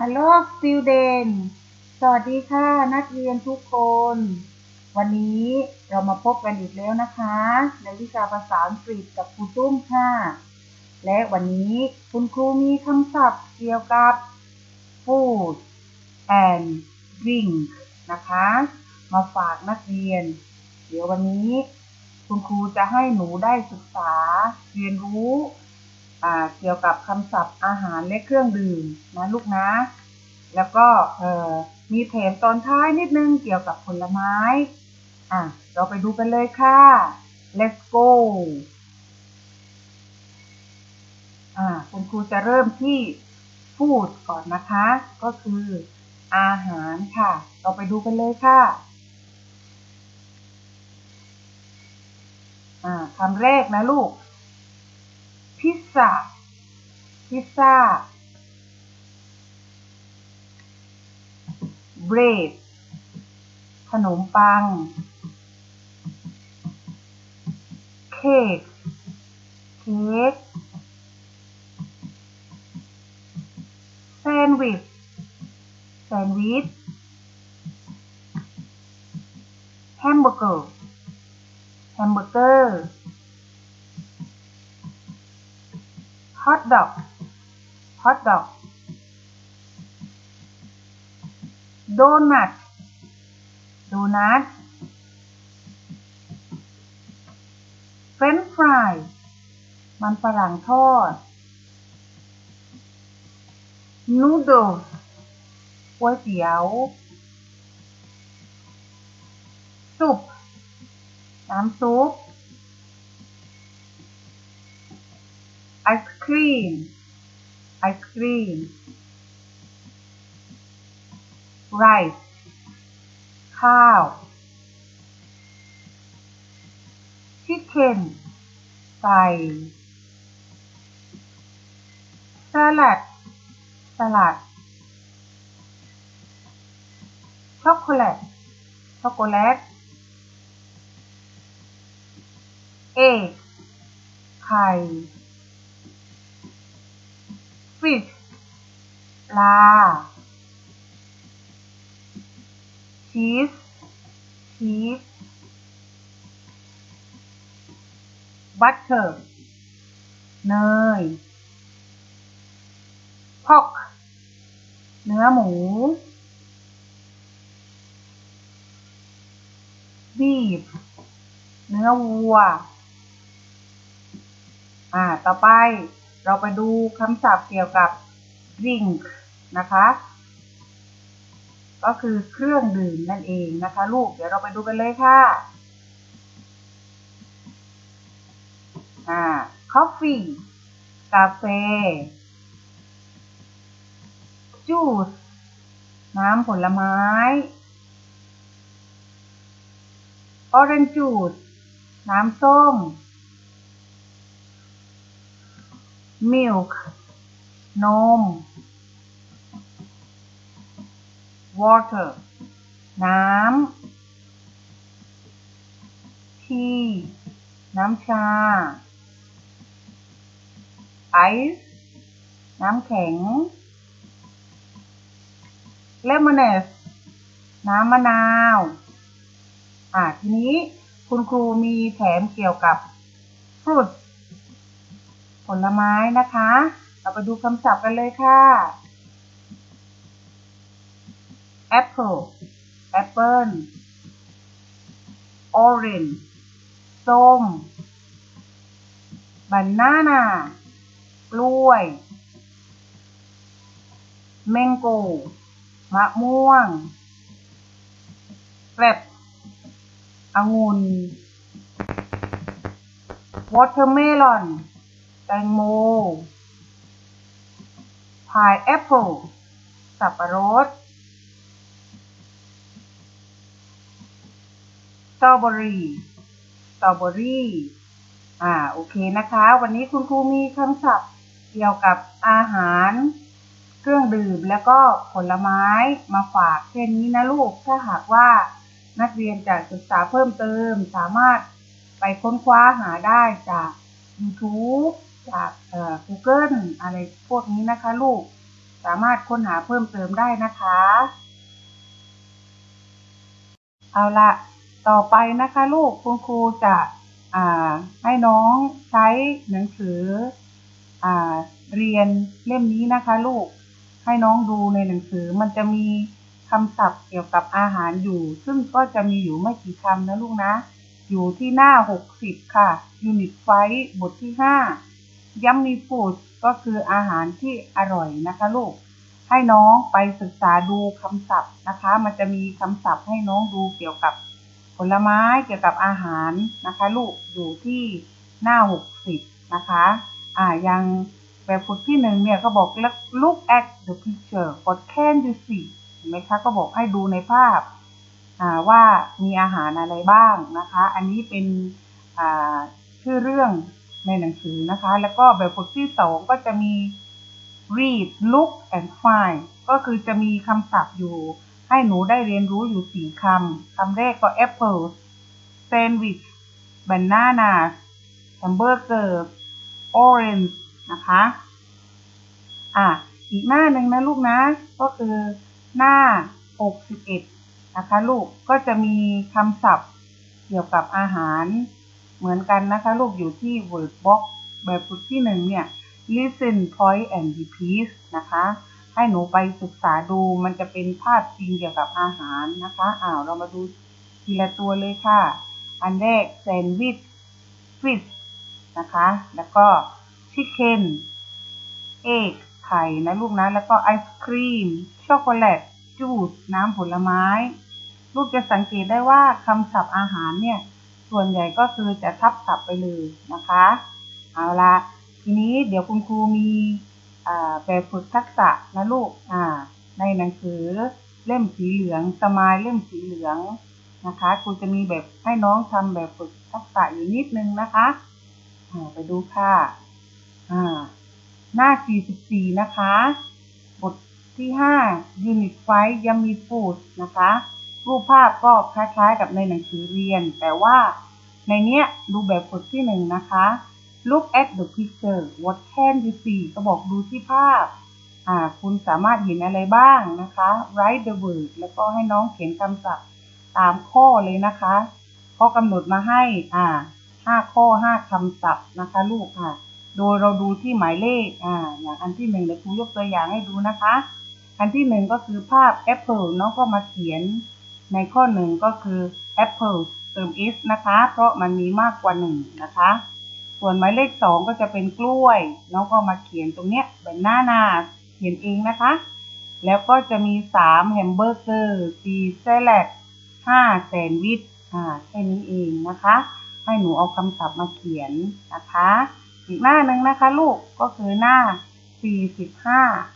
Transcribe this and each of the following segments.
Hello student สวัสดีค่ะนักเรียนทุกคน วันนี้เรามาพบกันอีกแล้วนะคะ ในวิชาภาษาอังกฤษกับครูตุ้มค่ะ และวันนี้คุณครูมีคำศัพท์เกี่ยวกับ food and drink นะคะ มาฝากนักเรียน เดี๋ยววันนี้คุณครูจะให้หนูได้ศึกษาเรียนรู้ เกี่ยวกับคำศัพท์อาหารและเครื่องดื่มนะลูกนะ แล้วก็เออมีแถมตอนท้ายนิดนึงเกี่ยวกับผลไม้ อะ เราไปดูกันเลยค่ะ let's go อ่าคุณครูจะเริ่มที่ food ก่อนนะคะ ก็คืออาหารค่ะ เราไปดูกันเลยค่ะอ่าคำแรกนะลูก พิซซ่า พิซซ่า bread ขนมปัง เค้ก เค้ก แซนด์วิช แซนด์วิช แฮมเบอร์เกอร์ แฮมเบอร์เกอร์ ฮอทดอกฮอทดอกโดนัทโดนัทเฟรนฟรายมันฝรั่งทอดนูโดลก๋วยเตี๋ยวซุปน้ำซุป ไอศครีมไอศครีม rice ข้าว chicken ไก่ salad สลัด ช็อกโกแลต ช็อกโกแลต egg ไข่ fish ปลาชีสชีสบัตเตอร์เนยพอกเนื้อหมูบีฟเนื้อวัว อ่า ต่อไป เราไปดูคำศัพท์เกี่ยวกับ drink นะคะ ก็คือเครื่องดื่มนั่นเองนะคะ ลูก เดี๋ยวเราไปดูกันเลยค่ะ อ่า coffee กาแฟจูสน้ำผลไม้ orange juice น้ำส้ม milk นม water น้ำ tea น้ำชา ice น้ำแข็ง lemonade น้ำมะนาว อ่าทีนี้คุณครูมีแถมเกี่ยวกับ fruit ผลไม้นะคะ เราไปดูคำศัพท์กันเลยค่ะ apple apple orange ส้ม banana กล้วย mango มะม่วง grape องุ่น watermelon แตงโม pineapple สับปะรดสตรอเบอรี่สตรอเบอรี่อ่า โอเคนะคะ วันนี้คุณครูมีคำศัพท์เกี่ยวกับอาหาร เครื่องดื่มแล้วก็ผลไม้มาฝากแค่นี้นะลูก ถ้าหากว่านักเรียนจะศึกษาเพิ่มเติมสามารถไปค้นคว้าหาได้จาก YouTube จากเอ่อ Google อะไรพวกนี้นะคะลูก สามารถค้นหาเพิ่มเติมได้นะคะ เอาละต่อไปนะคะลูกคุณครูจะให้น้องใช้หนังสืออเรียนเล่มนี้นะคะ ลูกให้น้องดูในหนังสือมันจะมีคำศัพท์เกี่ยวกับอาหารอยู่ ซึ่งก็จะมีอยู่ไม่กี่คำนะลูกนะ อยู่ที่หน้า 60 ค่ะ Unit ไฟบทที่ 5 ยัมมีฟูดก็คืออาหารที่อร่อยนะคะลูก ให้น้องไปศึกษาดูคำศัพท์นะคะ มันจะมีคำศัพท์ให้น้องดูเกี่ยวกับผลไม้เกี่ยวกับอาหารนะคะ ลูกอยู่ที่หน้า 60 นะคะ อ่ายังแบบฝึกที่หนึ่งเนี่ยก็บอก look at the picture what can you see เห็นไหมคะก็บอกให้ดูในภาพว่ามีอาหารอะไรบ้างนะคะ อันนี้เป็นชื่อเรื่อง ในหนังสือนะคะ แล้วก็แบบฝึกที่สองก็จะมี read look and find ก็คือจะมีคำศัพท์อยู่ ให้หนูได้เรียนรู้อยู่สี่คำ คำแรกก็ apple sandwich banana hamburger orange นะคะ อะ อีกหน้าหนึ่งนะลูกนะ ก็คือหน้า 61 นะคะลูก ก็จะมีคำศัพท์เกี่ยวกับอาหาร เหมือนกันนะคะ ลูกอยู่ที่ word box แบบฝึกที่หนึ่งเนี่ย listen point and repeat นะคะ ให้หนูไปศึกษาดูมันจะเป็นภาพจริงเกี่ยวกับอาหารนะคะอ้าวเรามาดูทีละตัวเลยค่ะ อันแรก sandwich fish นะคะ แล้วก็ chicken egg ไข่นะลูกนะ แล้วก็ไอศครีม ช็อกโกแลตจูสน้ำผลไม้ ลูกจะสังเกตได้ว่าคำศัพท์อาหารเนี่ย ส่วนใหญ่ก็คือจะทับศัพท์ไปเลยนะคะ เอาละทีนี้เดี๋ยวคุณครูมีแบบฝึกทักษะนะลูกในหนังสือเล่มสีเหลืองสมายเล่มสีเหลืองนะคะครูจะมีแบบให้น้องทำแบบฝึกทักษะอยู่นิดนึงนะคะไปดูค่ะหน้า 44 นะคะ บทที่ 5 Unit 5ยังมีฟูดนะคะ รูปภาพก็คล้ายๆกับในหนังสือเรียน แต่ว่าในเนี้ยดูแบบฝึกที่หนึ่งนะคะ Look at the picture what can you see ก็บอกดูที่ภาพ อ่า คุณสามารถเห็นอะไรบ้างนะคะ write the word แล้วก็ให้น้องเขียนคำศัพท์ตามข้อเลยนะคะเขากำหนดมาให้ อ่าห้าข้อห้าคำศัพท์นะคะ ลูกค่ะ โดยเราดูที่หมายเลข อ่า อย่างอันที่หนึ่งเดี๋ยวครูยกตัวอย่างให้ดูนะคะ อันที่หนึ่งก็คือภาพ Apple น้องก็มาเขียน ในข้อหนึ่งก็คือ Apple เติม is นะคะ เพราะมันมีมากกว่าหนึ่งนะคะ ส่วนหมายเลขสองก็จะเป็นกล้วย น้องก็มาเขียนตรงเนี้ยเป็นหน้าหน้าเขียนเองนะคะ แล้วก็จะมีสามแฮมเบอร์เกอร์สี่แซลัดห้าแซนด์วิชอ่าแค่นี้เองนะคะ ให้หนูเอาคำศัพท์มาเขียนนะคะ อีกหน้าหนึ่งนะคะ ลูกก็คือหน้า45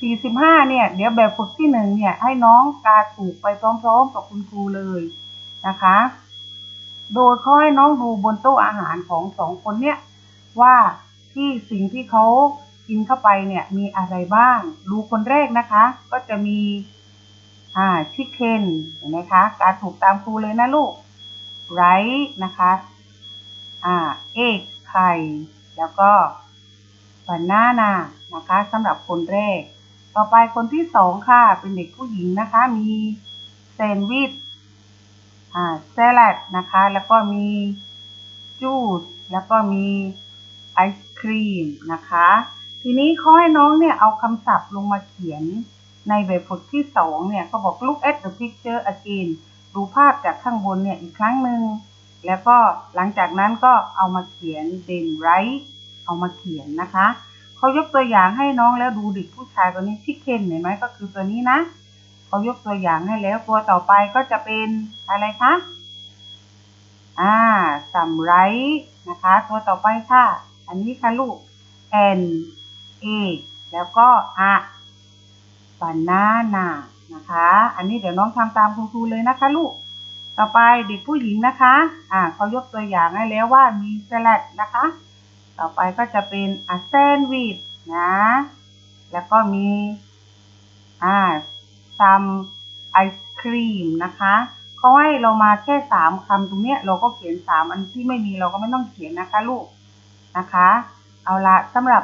45เนี่ย เดี๋ยวแบบฝึกที่หนึ่งเนี่ย ให้น้องกาถูกไปพร้อมๆกับคุณครูเลยนะคะ โดยเขาให้น้องดูบนโต๊ะอาหารของสองคนเนี่ยว่าที่สิ่งที่เขากินเข้าไปเนี่ยมีอะไรบ้าง ดูคนแรกนะคะ ก็จะมีอ่าชิคเก้นเห็นไหมคะ การถูกตามครูเลยนะลูกไรนะคะอ่าเอกไข่ แล้วก็บานานานะคะสำหรับคนแรก ต่อไปคนที่สองค่ะ เป็นเด็กผู้หญิงนะคะ มีแซนด์วิช อ่าแซลัดนะคะ แล้วก็มีจูสแล้วก็มีไอศครีมนะคะ ทีนี้เขาให้น้องเนี่ยเอาคำศัพท์ลงมาเขียนในแบบฝึกที่สองเนี่ยเขาบอก look at the picture again ดูภาพจากข้างบนเนี่ยอีกครั้งหนึ่ง แล้วก็หลังจากนั้นก็เอามาเขียน then write เอามาเขียนนะคะ เขายกตัวอย่างให้น้องแล้วดูเด็กผู้ชายตัวนี้ชิคเก้นเห็นไหมก็คือตัวนี้นะเขายกตัวอย่างให้แล้วตัวต่อไปก็จะเป็นอะไรคะอ่าสัมไรนะคะ ตัวต่อไปค่ะ อันนี้ค่ะลูก n a แล้วก็ a banana นะคะ อันนี้เดี๋ยวน้องทำตามคุณครูเลยนะคะลูก ต่อไปเด็กผู้หญิงนะคะ อ่าเขายกตัวอย่างให้แล้วว่ามีสลัดนะคะ ต่อไปก็จะเป็นอะแซนด์วิชนะ แล้วก็มีอ่าซัมไอศครีมนะคะเขาให้เรามาแค่สามคำตรงเนี้ยเราก็เขียนสามอันที่ไม่มีเราก็ไม่ต้องเขียนนะคะลูกนะคะ เอาละสำหรับ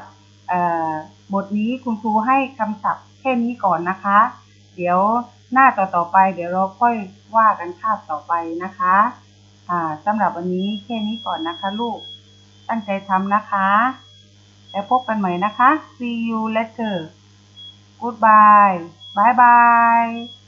บทนี้คุณครูให้คำศัพท์แค่นี้ก่อนนะคะ เดี๋ยวหน้าต่อต่อไป เดี๋ยวเราค่อยว่ากันคาบต่อไปนะคะ อ่าสำหรับวันนี้แค่นี้ก่อนนะคะลูก ตั้งใจทำนะคะ แล้วพบกันใหม่นะคะ see you later goodbye bye bye